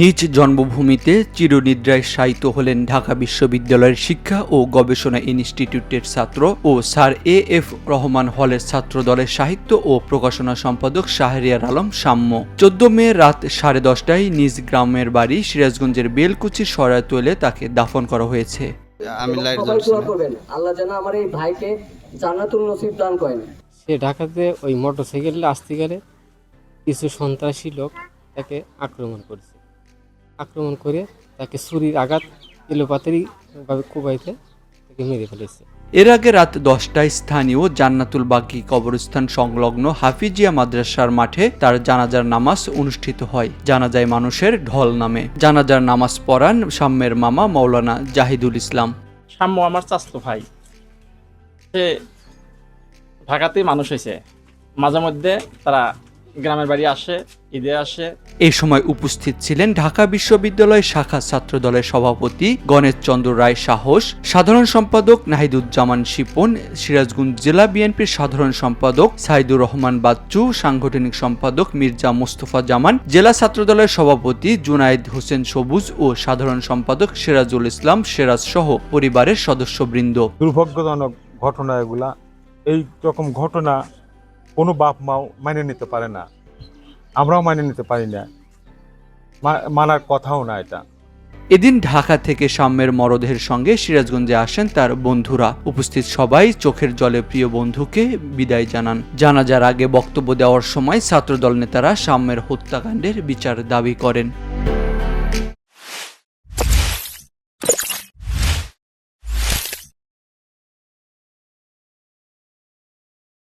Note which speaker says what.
Speaker 1: নিজ জন্মভূমিতে চিরনিদ্রায় শায়িত হলেন ঢাকা বিশ্ববিদ্যালয়ের শিক্ষা ও গবেষণা ইনস্টিটিউটের ছাত্র ও স্যার এ এফ রহমান হলের ছাত্র দলের সাহিত্য ও প্রকাশনা সম্পাদক শাহরিয়ার আলম সাম্য। চোদ্দ মে রাত সাড়ে দশটায় নিজ গ্রামের বাড়ি সিরাজগঞ্জের বেলকুচি সরায়তলে তাকে দাফন করা হয়েছে।
Speaker 2: আমি লাইট
Speaker 3: সবাই
Speaker 2: জ্বলছি
Speaker 3: দোয়া করবেন। আল্লাহ যেন আমার এই ভাইকে জান্নাতুল নসিব দান করেন।
Speaker 4: সে ঢাকাতে ওই মোটর সাইকেলে আসতে গেলে কিছু সন্ত্রাসী লোক তাকে আক্রমণ করেছে। আক্রমণ করে তাকে ছুরির আঘাত এলোপাতারি ভাবে কুবাইতে তাকে মেরে ফেলেছে।
Speaker 1: এর আগে রাত দশটায় স্থানীয় জান্নাতুল বাকি কবরস্থান সংলগ্ন হাফিজিয়া মাদ্রাসার মাঠে তার জানাজার নামাজ অনুষ্ঠিত হয়। জানাজায় মানুষের ঢল নামে। জানাজার নামাজ পড়ান সাম্যের মামা মৌলানা জাহিদুল ইসলাম।
Speaker 5: সাম্য আমার চাচতো ভাই। সে ঢাকাতেই মানুষ হয়েছে। মাঝে মধ্যে তারা গ্রামের বাড়ি আসে ঈদে আসে।
Speaker 1: এই সময় উপস্থিত ছিলেন ঢাকা বিশ্ববিদ্যালয় শাখা ছাত্র দলের সভাপতি গণেশ চন্দ্র রায় সাহস সাধারণ সম্পাদক নাহিদুজ্জামান শিপন সিরাজগঞ্জ জেলা বিএনপির সাধারণ সম্পাদক সাইদুর রহমান বাচ্চু সাংগঠনিক সম্পাদক মির্জা মোস্তফা জামান জেলা ছাত্র দলের সভাপতি জুনায়েদ হোসেন সবুজ ও সাধারণ সম্পাদক সিরাজুল ইসলাম সিরাজ সহ পরিবারের সদস্যবৃন্দ।
Speaker 6: দুর্ভাগ্যজনক ঘটনা এগুলা। এই রকম ঘটনা কোনো বাপ মাও মেনে নিতে পারে না। আমরাও মেনে নিতে পারি না। মানার কথাও না এটা।
Speaker 1: এদিন ঢাকা থেকে সাম্যের মরদেহের সঙ্গে সিরাজগঞ্জে আসেন তার বন্ধুরা। উপস্থিত সবাই চোখের জলে প্রিয় বন্ধুকে বিদায় জানান। জানাজার আগে বক্তব্য দেওয়ার সময় ছাত্রদল নেতারা সাম্যের হত্যাকাণ্ডের বিচার দাবি করেন।